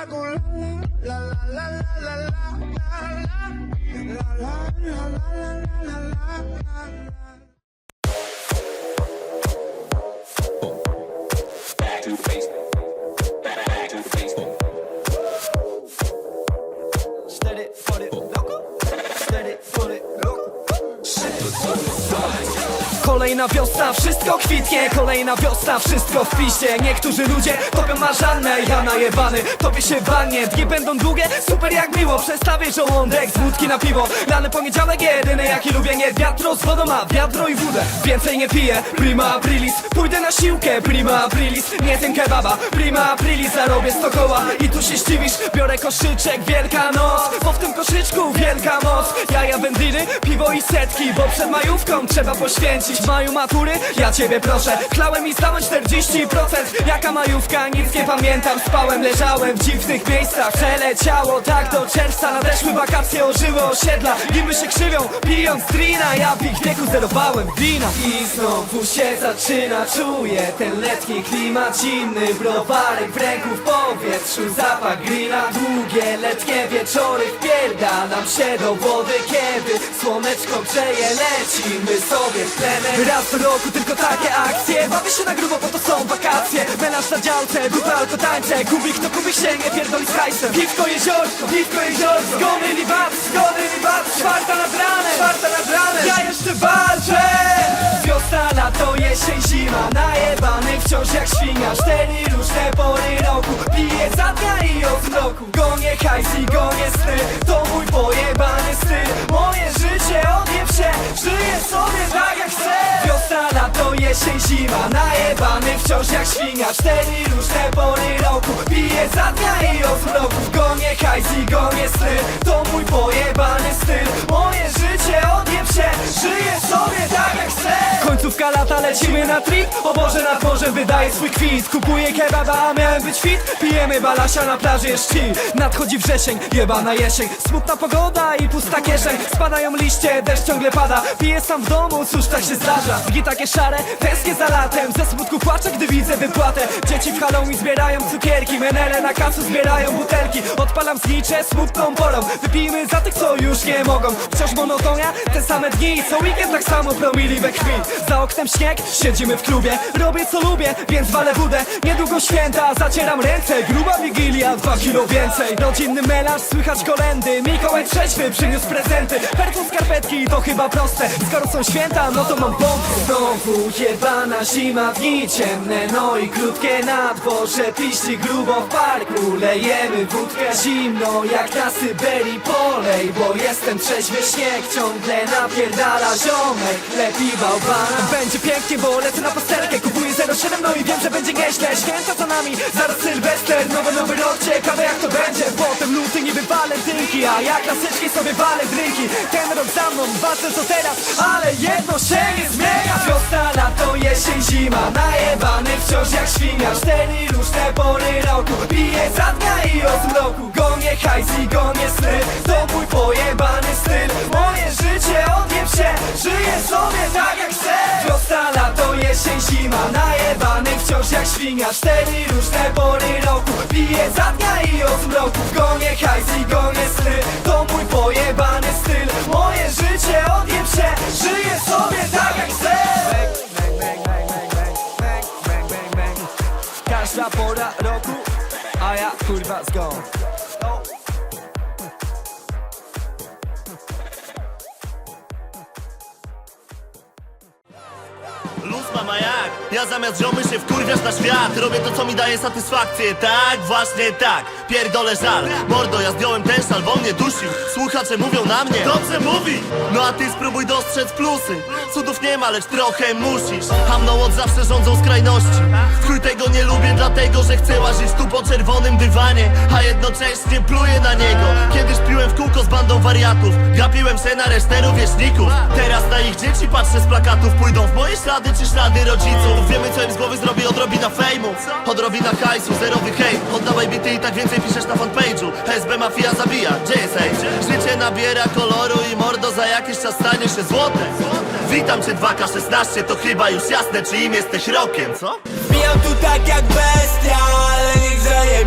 I go la la la la la la la la la la la. Back to the base. Back, to the base. Steady for it, Kolejna wiosna, wszystko kwitnie. Kolejna wiosna, wszystko w piście Niektórzy ludzie topią marzannę Ja najebany, tobie się wannie Dni będą długie, super jak miło Przestawię żołądek z wódki na piwo. Lany poniedziałek jedyny jaki lubię Nie wiatro z wodą, a wiadro i wódę. Więcej nie piję, prima aprilis. Pójdę na siłkę, prima aprilis. Nie zjem kebaba, prima aprilis. Zarobię sto koła i tu się zdziwisz Biorę koszyczek, wielka noc Bo w tym koszyczku wielka moc. Jaja wędliny, piwo i setki Bo przed majówką trzeba poświęcić. W matury, ja ciebie proszę Klałem i zdałem 40% Jaka majówka, nic nie pamiętam. Spałem, leżałem w dziwnych miejscach. Przeleciało tak do czerwca. Nadeszły wakacje, ożyły osiedla. Gimy się krzywią, pijąc drina. Ja w ich wieku zerowałem wina. I znowu się zaczyna. Czuję ten letni klimat. Zimny Browarek w ręku w powietrzu. Zapach grilla Długie wieczory Wpierdalam się do wody Kiedy słoneczko grzeje Lecimy sobie w plener Raz do roku tylko takie akcje Bawię się na grubo, bo to są wakacje. Melanż na działce, dupę alko tańczę Kubik to kubik się nie pierdoli z hajsem. Piwko jeziorko, piwko jeziorko. Zgony li zgony li Czwarta nad ranem, czwarta Ja jeszcze walczę. Wiosna, lato, jesień, zima Najebany wciąż jak świnia zmroku Gonię hajs i gonię sny. To mój pojebany styl. Moje życie odjebcie. Żyję sobie tak jak chcę. Wiosna, lato, jesień, zima. Najebany wciąż jak świnia. Cztery różne pory roku. Piję za dnia i od zmroku Gonię hajs i gonię sny. To mój pojebany Lecimy na trip. O Boże, nad morzem wydaje swój kwit. Kupuję kebaba, a miałem być fit. Pijemy balasia, na plaży jest chill. Nadchodzi wrzesień, jebana jesień. Smutna pogoda i pusta kieszeń. Spadają liście, deszcz ciągle pada. Piję sam w domu, cóż tak się zdarza? Dni takie szare, tęsknię za latem. Ze smutku płaczę, gdy widzę wypłatę. Dzieci w Halloween zbierają cukierki. Menele na kasu zbierają butelki. Odpalam znicze smutną porą. Wypijmy za tych, co już nie mogą. Wciąż monotonia, te same dni. Co weekend tak samo promili we krwi. Za oknem siedzimy w klubie. Robię co lubię, więc walę wódę Niedługo święta, zacieram ręce. Gruba wigilia, dwa kilo więcej. Rodzinny melarz, słychać kolendy Mikołaj trzeźwy przyniósł prezenty. Perfum skarpetki, to chyba proste. Skoro są święta, no to mam pompy Znowu jebana zima, dni ciemne. No i krótkie na Piści grubo w parku, lejemy wódkę Zimno jak na Syberii polej. Bo jestem trzeźwy śnieg Ciągle napierdala ziomek. Lepi bałwana. Będzie pięknie, bo lecę na pasterkę Kupuję 07, no i wiem, że będzie nieźle. Święta za nami, zaraz Sylwester Nowy, nowy rok, ciekawe jak to będzie. Potem luty niby walentynki A ja klasycznie sobie walę drinki Ten rok za mną, ważne co teraz Ale jedno się nie zmienia. Wiosna, lato, jesień, zima Najebany wciąż jak świnia. Cztery różne pory roku Piję za dnia i od zmroku Gonię hajs i Jak świnia Cztery różne pory roku. Piję za dnia i od zmroku Gonię hajs i gonię sny To mój pojebany styl. Moje życie odjeb się. Żyję sobie tak jak chcę. Każda pora roku A ja kurwa zgon Ja zamiast ziomy się wkurwiasz na świat. Robię to co mi daje satysfakcję. Tak, właśnie tak. Pierdolę żal. Mordo, ja zdjąłem ten szal, bo mnie dusił Słuchacze mówią na mnie. Dobrze mówi. No a ty spróbuj dostrzec plusy. Cudów nie ma, lecz trochę musisz. A mną od zawsze rządzą skrajności. Chuj tego nie lubię, dlatego że chcę łazić tu po czerwonym dywanie. A jednocześnie pluję na niego. Kiedyś piłem w kółko z bandą wariatów. Gapiłem się na resztę rówieśników. Teraz na ich dzieci patrzę z plakatów. Pójdą w moje ślady czy ślady rodziców Wiemy co im z głowy zrobi odrobina fejmu. Odrobina hajsu, zerowy hejt. Oddawaj bity i tak więcej piszesz na fanpage'u. SB Mafia zabija, gdzie? Życie nabiera koloru i mordo za jakiś czas stanie się złote. Witam cię 2K16, to chyba już jasne czy im jesteś rokiem, co? Wbijam tu tak jak bestia, ale nie grzeje